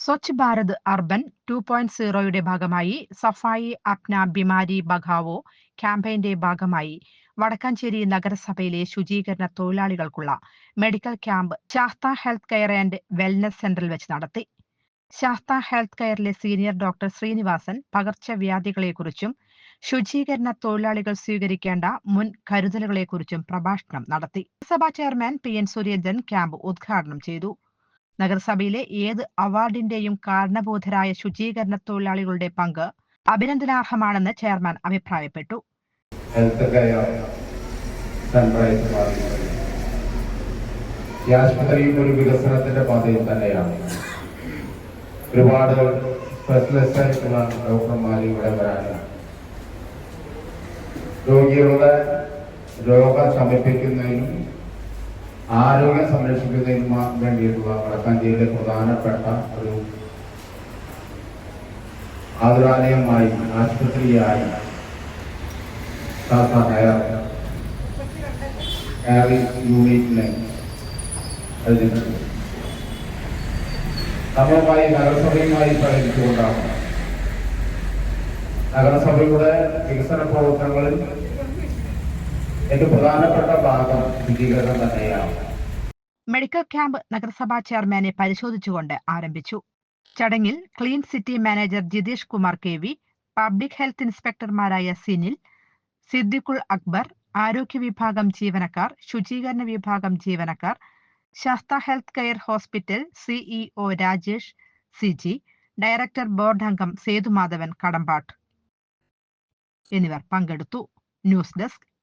Swachh Bharat urban two point സീറോയുടെ ഭാഗമായി സഫായി അപ്ന ബിമാരി ബഘാവോ ക്യാമ്പയിന്റെ ഭാഗമായി വടക്കാഞ്ചേരി നഗരസഭയിലെ ശുചീകരണ തൊഴിലാളികൾക്കുള്ള medical camp Sastha health care and wellness സെന്ററിൽ വെച്ച് നടത്തി. ശാസ്ത ഹെൽത്ത് കെയറിലെ സീനിയർ ഡോക്ടർ ശ്രീനിവാസൻ പകർച്ചവ്യാധികളെക്കുറിച്ചും ശുചീകരണ തൊഴിലാളികൾ സ്വീകരിക്കേണ്ട മുൻ കരുതലുകളെക്കുറിച്ചും പ്രഭാഷണം നടത്തി. സഭാ chairman P N Surendran camp ഉദ്ഘാടനം ചെയ്തു. നഗരസഭയിലെ ഏത് അവാർഡിന്റെയും കാരണബോധരായ ശുചീകരണ തൊഴിലാളികളുടെ പങ്ക് അഭിനന്ദനാർഹമാണെന്ന് ചെയർമാൻ അഭിപ്രായപ്പെട്ടു. ഈ ഒരു വികസനത്തിന്റെ പാതയിൽ തന്നെയാണ്. ഒരുപാട് സ്പെഷ്യലിസ്റ്റ് ആയിട്ടുള്ള ഡോക്ടർമാർ ഇവിടെ വരാനും രോഗികളുടെ രോഗം ശമിപ്പിക്കുന്നതിനും ആരോഗ്യം സംരക്ഷിക്കുന്നതിന് വേണ്ടിയിട്ടുള്ള വടക്കാഞ്ചേരിയിലെ പ്രധാനപ്പെട്ട ഒരു ആതുരാലയമായി ആശുപത്രിയായി നമ്മളുമായി നഗരസഭയുമായി സഹകരിച്ചുകൊണ്ടാണ്. നഗരസഭയുടെ വികസന പ്രവർത്തനങ്ങളിൽ ഭാഗം മെഡിക്കൽ ക്യാമ്പ് നഗരസഭാ ചെയർമാനെ പരിശോധിച്ചുകൊണ്ട് ആരംഭിച്ചു. ചടങ്ങിൽ clean city manager Jitesh Kumar K V public health ഇൻസ്പെക്ടർമാരായ Sinil Siddiqul Akbar ആരോഗ്യ വിഭാഗം ജീവനക്കാർ ശുചീകരണ വിഭാഗം ജീവനക്കാർ Sastha health care hospital CEO Rajesh Siji director board അംഗം സേതുമാധവൻ കടമ്പാട്ട്. എന്നിവർ പങ്കെടുത്തു. News desk